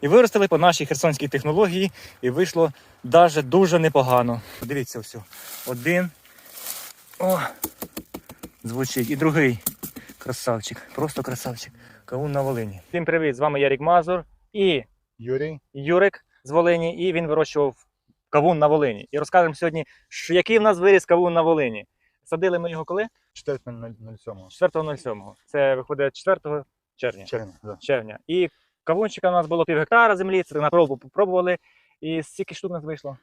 І виростили по нашій херсонській технології, і вийшло даже дуже непогано. Дивіться все. Один. О, звучить. І другий красавчик. Просто красавчик. Кавун на Волині. Всім привіт! З вами Ярік Мазур і Юрій, Юрик з Волині, і він вирощував кавун на Волині. І розкажемо сьогодні, що який в нас виріс кавун на Волині. Садили ми його коли? 4.07. 4.07. Це виходить 4 червня. Червня, да. червня. І кавунчика у нас було пів гектара землі, це на пробу попробували. І скільки штук у нас вийшло?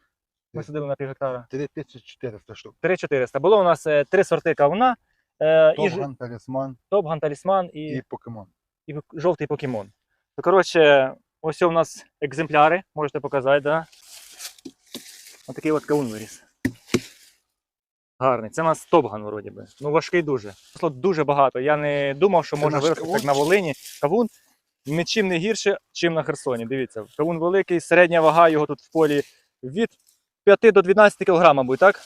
Ми садили на пів гектара. 3400 штук. 3400. Було у нас е, три сорти кавуна. Е, Топган, талісман Топган, талісман і, і покемон. і жовтий покемон. То, коротше, ось у нас екземпляри, можете показати, да? Отакий от кавун виріс. Гарний. Це у нас топган, вроді би. Ну, важкий дуже. Росло дуже багато. Я не думав, що можна вирости так на Волині. Кавун нічим не гірше, чим на Херсоні. Дивіться, кавун великий, середня вага його тут в полі від 5 до 12 кг, мабуть, так?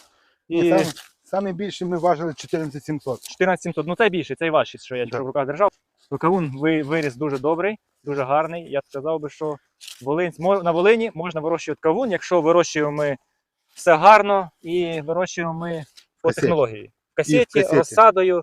І І... Саме, саме більше ми важили 14700. 14700, ну це більше, це важчий, що я в руках держав. То кавун ви- виріс дуже добрий, дуже гарний. Я б сказав би, що Волинь, мо- на Волині можна вирощувати кавун, якщо вирощуємо ми все гарно і вирощуємо ми по касеті. технології. В касеті, касеті. розсадою,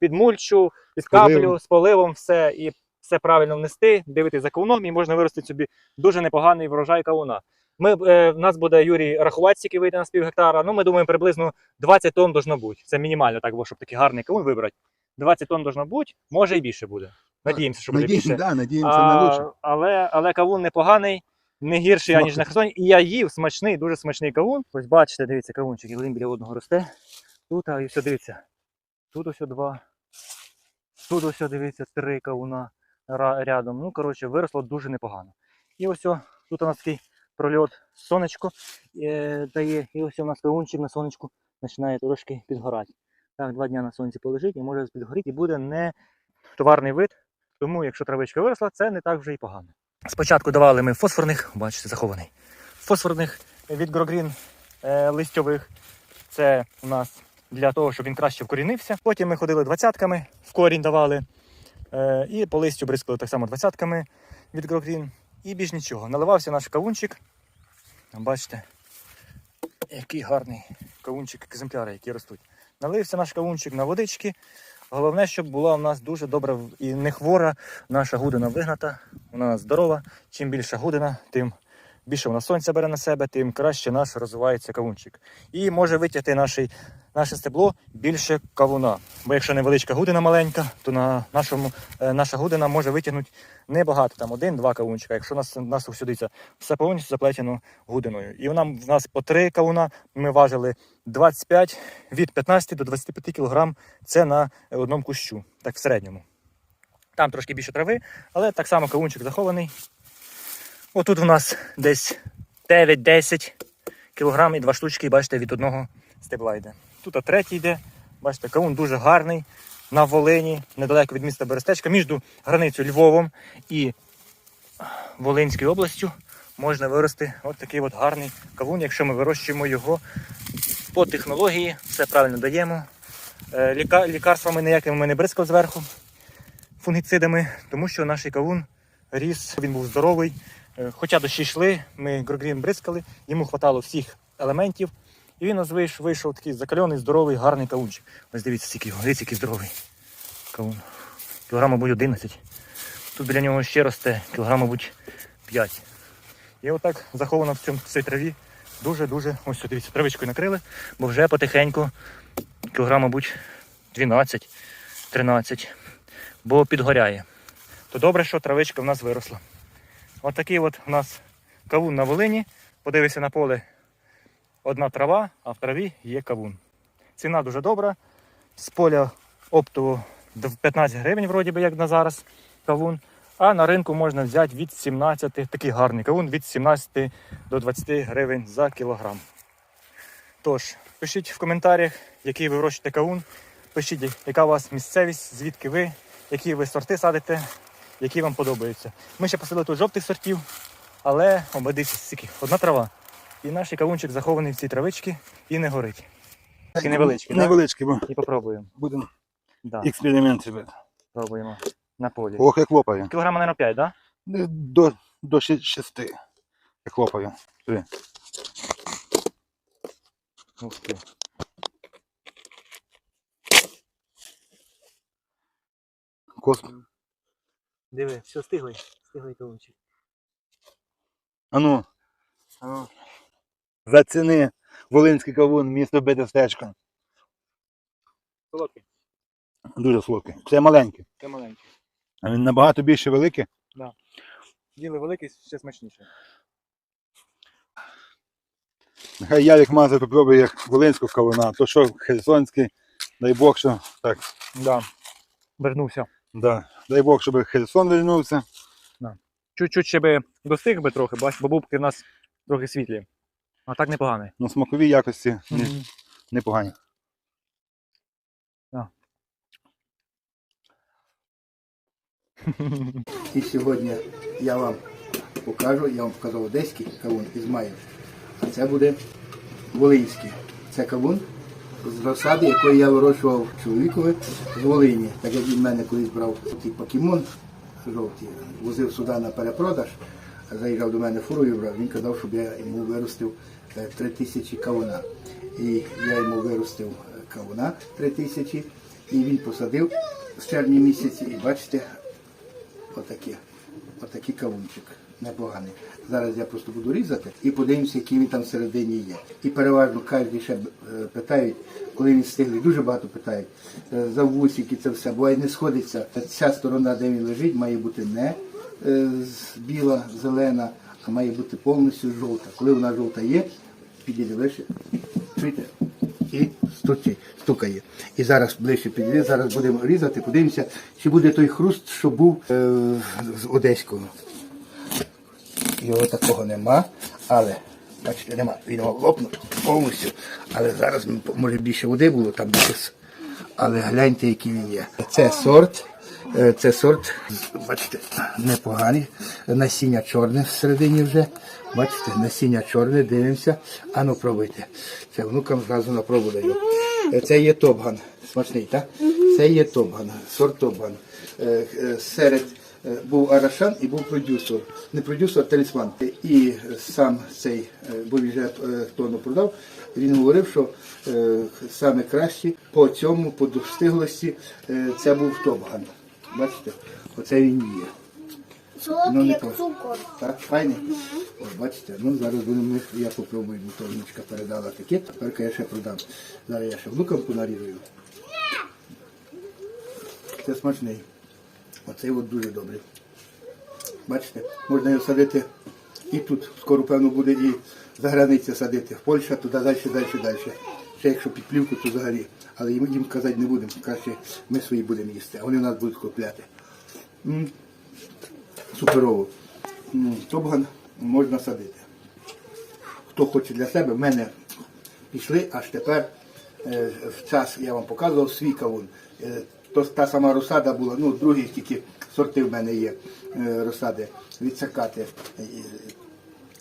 під мульчу, під Поливом. каплю, з поливом, все і все правильно внести, дивитись за кавуном, і можна виростити собі дуже непоганий врожай кавуна. Ми, е, в нас буде Юрій рахувати, скільки вийде на з пів гектара. Ну, ми думаємо, приблизно 20 тонн должно бути. Це мінімально так, було, щоб такий гарний кавун вибрати. 20 тонн должно бути, може і більше буде. Надіємося, що буде більше. да, надіємося на лучше. А, але, але кавун непоганий, не гірший, аніж на Херсоні. І я їв смачний, дуже смачний кавун. Ось бачите, дивіться, кавунчик, один біля одного росте. Тут, а і все, дивіться. Тут ось два. Тут ось, дивіться, три кавуна рядом. Ну, коротше, виросло дуже непогано. І ось тут у нас такий прольот сонечко е, дає. І ось у нас кавунчик на сонечку починає трошки підгорати. Так, два дні на сонці полежить і може підгоріти, і буде не товарний вид. Тому, якщо травичка виросла, це не так вже і погано. Спочатку давали ми фосфорних, бачите, захований. Фосфорних від Грогрін е, листьових. Це у нас для того, щоб він краще вкорінився. Потім ми ходили двадцятками, в корінь давали. Е, і по листю бризкали так само двадцятками від Грогрін. І більш нічого. Наливався наш кавунчик. Бачите, який гарний кавунчик, екземпляри, які ростуть. Налився наш кавунчик на водички. Головне, щоб була у нас дуже добра і не хвора наша гудина вигната. Вона здорова. Чим більша гудина, тим більше вона сонця бере на себе, тим краще наш розвивається кавунчик. І може витягти наше, наше стебло більше кавуна. Бо якщо невеличка гудина маленька, то на нашому, е, наша гудина може витягнути небагато, там один-два кавунчика. Якщо у нас, нас це все повністю заплетено гудиною. І вона в нас по три кавуна. Ми важили 25 від 15 до 25 кг. Це на одному кущу, так в середньому. Там трошки більше трави, але так само кавунчик захований. Отут у нас десь 9-10 кг і два штучки, бачите, від одного стебла йде. Тут а третій йде. Бачите, кавун дуже гарний. На Волині, недалеко від міста Берестечка, між границею Львовом і Волинською областю можна вирости от такий от гарний кавун, якщо ми вирощуємо його по технології, все правильно даємо. Е, Ліка, лікарствами ніякими ми не бризкали зверху, фунгіцидами, тому що наш кавун ріс, він був здоровий. Е, Хоча дощі йшли, ми грогрін бризкали, йому хватало всіх елементів. І він нас вийшов, вийшов такий закальоний, здоровий, гарний кавунчик. Ось дивіться, скільки його, дивіться, який здоровий кавун. Кілограм, мабуть, 11. Тут біля нього ще росте, кілограм, мабуть, 5. І отак заховано в цьому в цій траві. Дуже-дуже, ось дивіться, травичкою накрили, бо вже потихеньку кілограм, мабуть, 12, 13, бо підгоряє. То добре, що травичка в нас виросла. От такий от у нас кавун на Волині. Подивися на поле одна трава, а в траві є кавун. Ціна дуже добра. З поля оптово до 15 гривень, вроді би, як на зараз кавун. А на ринку можна взяти від 17, такий гарний кавун, від 17 до 20 гривень за кілограм. Тож, пишіть в коментарях, який ви вирощуєте кавун. Пишіть, яка у вас місцевість, звідки ви, які ви сорти садите, які вам подобаються. Ми ще посадили тут жовтих сортів, але обидився стільки. Одна трава. І наш кавунчик захований в цій травичці і не горить. Такий невеличкий, так? Невеличкий, бо І попробуємо. будемо Да, експеримент робити. пробуємо на полі. Ох, як лопає. Кілограма, мабуть, 5, так? До до ши- шести. Я хлопаю. Три. Ух ти. Кос... Диви, все, стиглий. Стиглий кавунчик. Ану, А ну, заціни Волинський кавун, місто Бетестечко. солодкий. Дуже солодкий. Це маленький. Це маленький. А він набагато більше великий. Діли великий, ще смачніше. Нехай Ярик Мазер попробує як Волинського кавуна, то що Херсонський, дай Бог, що так. Да. Вернувся. Да. Дай Бог, щоб Херсон вернувся. Чуть-чуть ще би достиг би трохи, бач, бо бубки в нас трохи світлі. А так непоганий. Ну, смакові якості не- Мгм. непогані. І сьогодні я вам покажу, я вам показав одеський кавун із Маєв. А це буде волинський. Це кавун з розсади, якої я вирощував чоловікові з Волині. Так як він мене колись брав такий покемон жовтий, возив сюди на перепродаж, заїжджав до мене фурою брав, він казав, щоб я йому виростив е, три тисячі кавуна. І я йому виростив е, кавуна три тисячі, і він посадив з червня місяці, і бачите, Отакі. Отакий кавунчик. Непоганий. Зараз я просто буду різати і подивимося, який він там всередині є. І переважно кожен ще е, питають, коли він стиглий, дуже багато питають. е, За вусики це все, буває не сходиться. Ця сторона, де він лежить, має бути не е, біла, зелена, а має бути повністю жовта. Коли вона жовта є, підійде ближче. Чуєте? І стучить, стукає. І зараз ближче підійде, зараз будемо різати, подивимося, чи буде той хруст, що був е, з одеського. Його такого нема, але бачите, нема. Він лопнув повністю. Але зараз може більше води було там десь. Але гляньте, який він є. Це сорт. е, Це сорт, бачите, непоганий. Насіння чорне всередині вже. Бачите, насіння чорне, дивимося. Ану, пробуйте. Це внукам зразу на пробу даю. Е, Це є топган. Смачний, так? Це є топган, сорт топган. Е, Серед був Арашан і був продюсер. Не продюсер, а талісман. І сам цей, е, бо він вже е, тону продав, він говорив, що е, саме краще по цьому, по достиглості, е, це був Топган. Бачите? Оце він є. Солодкий, Ну, як цукор. Так, файний? Ось бачите, ну зараз будемо, я попробую, бо то внучка передала таке, тепер я ще продам. Зараз я ще внукам понарізую. Це смачний. Оцей от дуже добрий. Бачите, можна його садити і тут, скоро, певно, буде і за границю садити. В Польща, туди далі, далі, далі. Ще якщо під плівку, то взагалі. Але їм, їм казати не будемо. Краще ми свої будемо їсти, а вони нас будуть купляти. Суперово. М, Топган можна садити. Хто хоче для себе, в мене пішли, аж тепер е, в час я вам показував свій кавун. Е, то та сама розсада була, ну, другі тільки сорти в мене є е, розсади від Сакати. Е,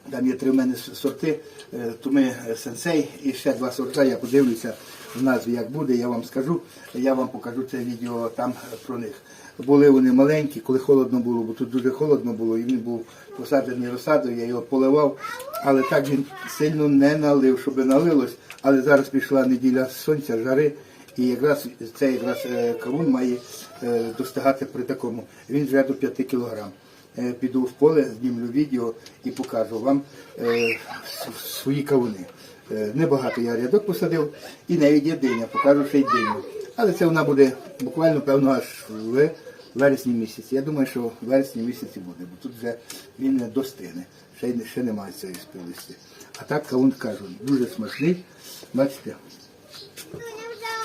Там є три в мене сорти, е, то ми е, сенсей і ще два сорта. Я подивлюся в назві, як буде, я вам скажу. Я вам покажу це відео там е, про них. Були вони маленькі, коли холодно було, бо тут дуже холодно було, і він був посаджений розсадою, я його поливав, але так він сильно не налив, щоб налилось. Але зараз пішла неділя сонця, жари, і якраз цей якраз е, кавун має е, достигати при такому. Він вже до 5 кілограм. Е, Піду в поле, знімлю відео і покажу вам свої кавуни. Небагато я рядок посадив і навіть є диня, покажу ще й диню. Але це вона буде буквально, певно, аж в вересні місяці. Я думаю, що в вересні місяці буде, бо тут вже він не достигне. Ще, ще немає цієї спілості. А так кавун кажу, дуже смачний. Бачите,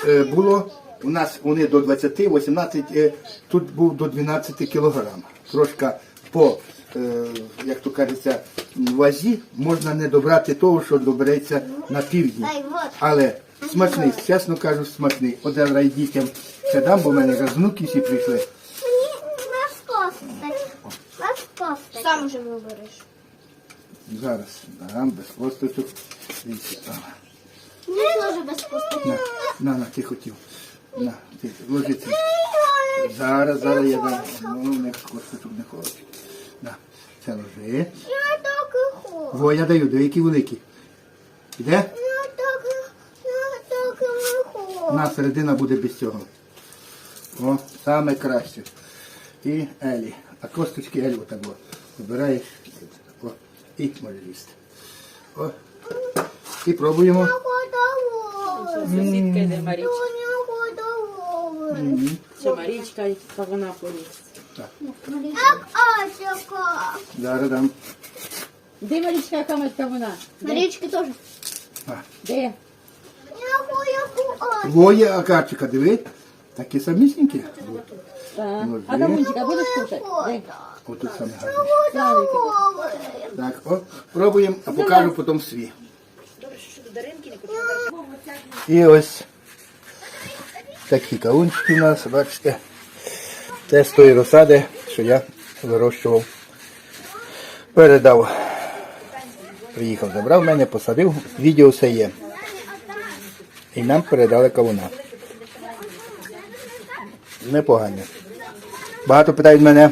було у нас вони до 20, 18, е, тут був до 12 кілограм. Трошки по, е, як то кажеться, вазі можна не добрати того, що добереться на півдні. Але смачний, чесно кажу, смачний. Я дітям ще дам, бо в мене якраз внуки всі прийшли. Сам уже вибереш. Зараз дам без косточок. Мені теж без косточка. На, на, ти хотів. На, ти, ложи. Зараз, зараз я дам. Ну, не косточок не хоче. На. Це ложи. Я так і хочу. Во, я даю, диви, які великі. Іде? Я так, я так і хочу. На середина буде без цього. О, саме краще. І Елі. А косточки Елі отак от. Вибираєш. О, і може лізти. О. І пробуємо. Хочу Сусідка йде Марічка. Що Марічка, та вона поліз. Як Асіка. Зараз дам. Де Марічка, яка матка вона? Марічки теж. Де? Яку. Двоє акарчика, диви. Такі самісінькі. Так. Ну, А де? Камунчика будеш кушати? Де? Отут саме гарні. Так, о, пробуємо, а покажу потім свій. І ось такі кавунчики у нас, бачите. Це з тої розсади, що я вирощував. Передав. Приїхав, забрав мене, посадив, відео все є. І нам передали кавуна. Непогані. Багато питають мене,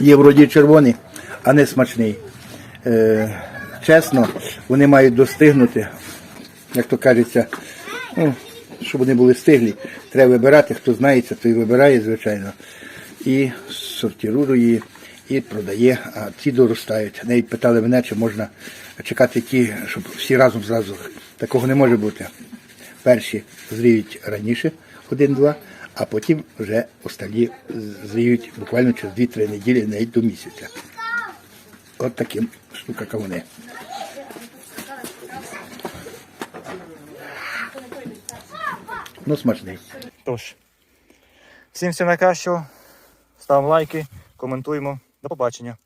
є вроді червоний, а не смачний. Е, чесно, вони мають достигнути, як то кажеться, ну, щоб вони були стиглі. Треба вибирати, хто знається, той вибирає, звичайно. І сортирує і продає, а ті доростають. Навіть питали мене, чи можна чекати ті, щоб всі разом зразу. Такого не може бути. Перші зріють раніше, один-два, а потім вже остальні зріють буквально через 2-3 неділі, навіть до місяця. От таким штука кавуни. Ну, смачний. Тож, всім всього найкращого. Ставимо лайки, коментуємо. До побачення.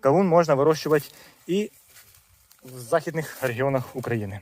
Кавун можна вирощувати і в західних регіонах України.